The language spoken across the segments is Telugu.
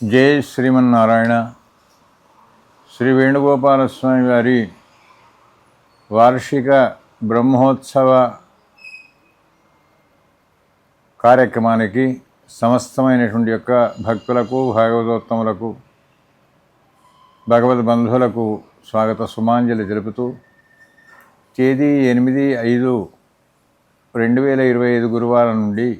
జై శ్రీమన్నారాయణ. శ్రీ వేణుగోపాలస్వామి వారి వార్షిక బ్రహ్మోత్సవ కార్యక్రమానికి సమస్తమైనటువంటి యొక్క భక్తులకు భాగవతోత్తములకు భగవద్ బంధువులకు స్వాగత సుమాంజలి తెలుపుతూ తేదీ ఎనిమిది ఐదు రెండు వేల ఇరవై ఐదు గురువారం నుండి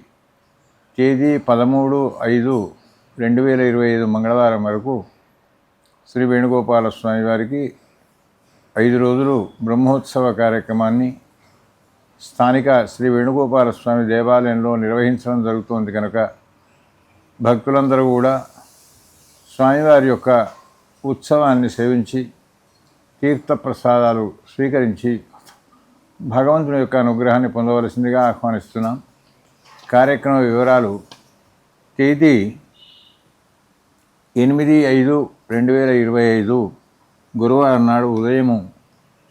తేదీ పదమూడు ఐదు రెండు వేల ఇరవై ఐదు మంగళవారం వరకు శ్రీ వేణుగోపాల స్వామి వారికి ఐదు రోజులు బ్రహ్మోత్సవ కార్యక్రమాన్ని స్థానిక శ్రీ వేణుగోపాల స్వామి దేవాలయంలో నిర్వహించడం జరుగుతోంది కనుక భక్తులందరూ కూడా స్వామివారి యొక్క ఉత్సవాన్ని సేవించి తీర్థప్రసాదాలు స్వీకరించి భగవంతుని యొక్క అనుగ్రహాన్ని పొందవలసిందిగా ఆహ్వానిస్తున్నాం. కార్యక్రమ వివరాలు తేదీ ఎనిమిది ఐదు రెండు వేల ఇరవై ఐదు గురువారం నాడు ఉదయం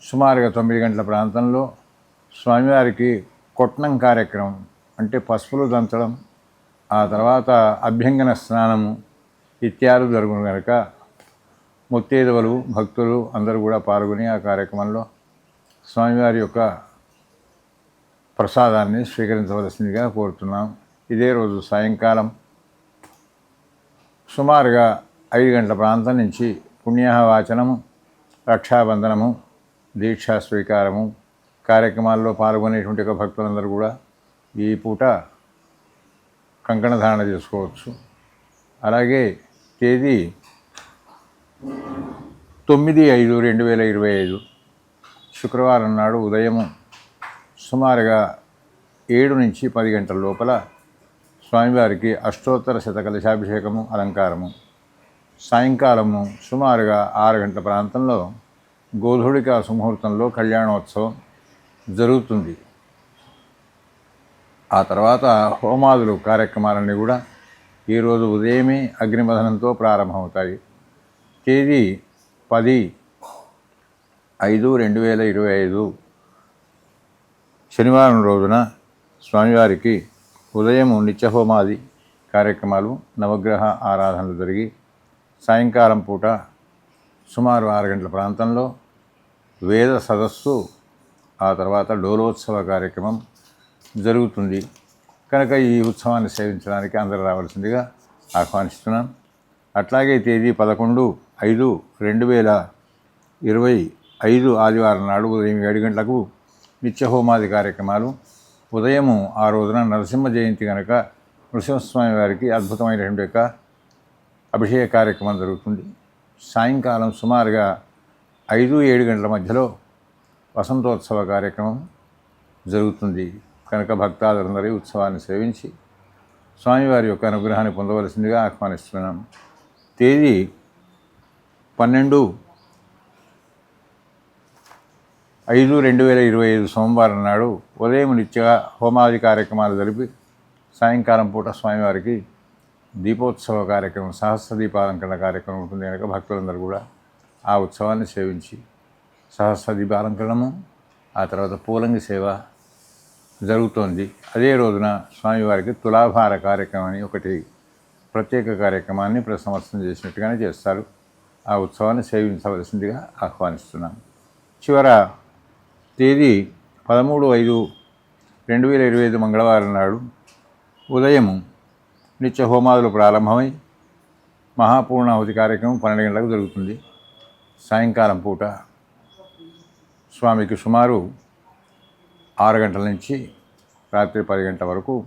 సుమారుగా తొమ్మిది గంటల ప్రాంతంలో స్వామివారికి కొట్నం కార్యక్రమం అంటే పసుపులు దంచడం ఆ తర్వాత అభ్యంగన స్నానము ఇత్యాదులు జరుగును కనుక ముత్తేదవలు భక్తులు అందరూ కూడా పాల్గొని ఆ కార్యక్రమంలో స్వామివారి యొక్క ప్రసాదాన్ని స్వీకరించవలసిందిగా కోరుతున్నాం. ఇదే రోజు సాయంకాలం సుమారుగా ఐదు గంటల ప్రాంతం నుంచి పుణ్యాహవాచనము రక్షాబంధనము దీక్షా స్వీకారము కార్యక్రమాల్లో పాల్గొనేటువంటి ఒక భక్తులందరూ కూడా ఈ పూట కంకణధారణ చేసుకోవచ్చు. అలాగే తేదీ తొమ్మిది ఐదు రెండు వేల ఇరవై ఐదు శుక్రవారం నాడు ఉదయం సుమారుగా ఏడు నుంచి పది గంటల లోపల స్వామివారికి అష్టోత్తర శతకలశాభిషేకము అలంకారము. సాయంకాలము సుమారుగా ఆరు గంటల ప్రాంతంలో గోధుడిక సుముహూర్తంలో కళ్యాణోత్సవం జరుగుతుంది. ఆ తర్వాత హోమాదులు కార్యక్రమాలన్నీ కూడా ఈరోజు ఉదయమే అగ్నిమధనంతో ప్రారంభమవుతాయి. తేదీ పది ఐదు రెండు వేల ఇరవై ఐదు శనివారం రోజున స్వామివారికి ఉదయం నిత్యహోమాది కార్యక్రమాలు నవగ్రహ ఆరాధనలు జరిగి సాయంకాలం పూట సుమారు ఆరు గంటల ప్రాంతంలో వేద సదస్సు ఆ తర్వాత డోలోత్సవ కార్యక్రమం జరుగుతుంది. కనుక ఈ ఉత్సవాన్ని సేవించడానికి అందరూ రావాల్సిందిగా ఆహ్వానిస్తున్నాం. అట్లాగే తేదీ పదకొండు ఐదు రెండు వేల ఇరవై ఐదు ఆదివారం నాడు ఉదయం ఏడు గంటలకు నిత్యహోమాది కార్యక్రమాలు ఉదయము ఆ రోజున నరసింహ జయంతి కనుక నృసింహస్వామి వారికి అద్భుతమైనటువంటి యొక్క అభిషేక కార్యక్రమం జరుగుతుంది. సాయంకాలం సుమారుగా ఐదు ఏడు గంటల మధ్యలో వసంతోత్సవ కార్యక్రమం జరుగుతుంది. కనుక భక్తాదులందరి ఉత్సవాన్ని సేవించి స్వామివారి యొక్క అనుగ్రహాన్ని పొందవలసిందిగా ఆహ్వానిస్తున్నాం. తేదీ పన్నెండు ఐదు రెండు వేల ఇరవై ఐదు సోమవారం నాడు ఉదయం నిత్య హోమాది కార్యక్రమాలు జరిపి సాయంకాలం పూట స్వామివారికి దీపోత్సవ కార్యక్రమం సహస్ర దీపాలంకరణ కార్యక్రమం ఉంటుంది. కనుక భక్తులందరూ కూడా ఆ ఉత్సవాన్ని సేవించి సహస్ర దీపాలంకరణము ఆ తర్వాత పూలంగి సేవ జరుగుతోంది. అదే రోజున స్వామివారికి తులాభార కార్యక్రమాన్ని ఒకటి ప్రత్యేక కార్యక్రమాన్ని ప్రతి చేసినట్టుగానే చేస్తారు. ఆ ఉత్సవాన్ని సేవించవలసిందిగా ఆహ్వానిస్తున్నాం. చివర తేదీ పదమూడు ఐదు రెండు వేల ఇరవై ఐదు మంగళవారం నాడు ఉదయం నిత్య హోమాదులు ప్రారంభమై మహాపూర్ణాహుతి కార్యక్రమం పన్నెండు గంటలకు జరుగుతుంది. సాయంకాలం పూట స్వామికి సుమారు ఆరు గంటల నుంచి రాత్రి పది గంటల వరకు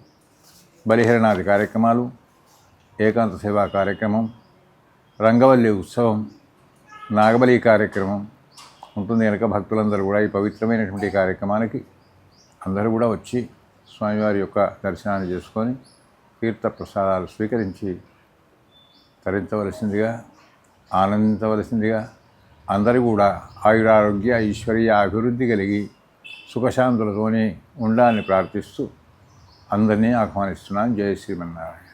బలిహరణాది కార్యక్రమాలు ఏకాంత సేవా కార్యక్రమం రంగవల్లి ఉత్సవం నాగబలి కార్యక్రమం ఉంటుంది కనుక భక్తులందరూ కూడా ఈ పవిత్రమైనటువంటి కార్యక్రమానికి అందరూ కూడా వచ్చి స్వామివారి యొక్క దర్శనాన్ని చేసుకొని తీర్థ ప్రసాదాలు స్వీకరించి తరించవలసిందిగా ఆనందించవలసిందిగా అందరూ కూడా ఆయురారోగ్య ఐశ్వర్య అభివృద్ధి కలిగి సుఖశాంతులతోనే ఉండాలని ప్రార్థిస్తూ అందరినీ ఆహ్వానిస్తున్నాను జయ శ్రీమన్నారాయణ.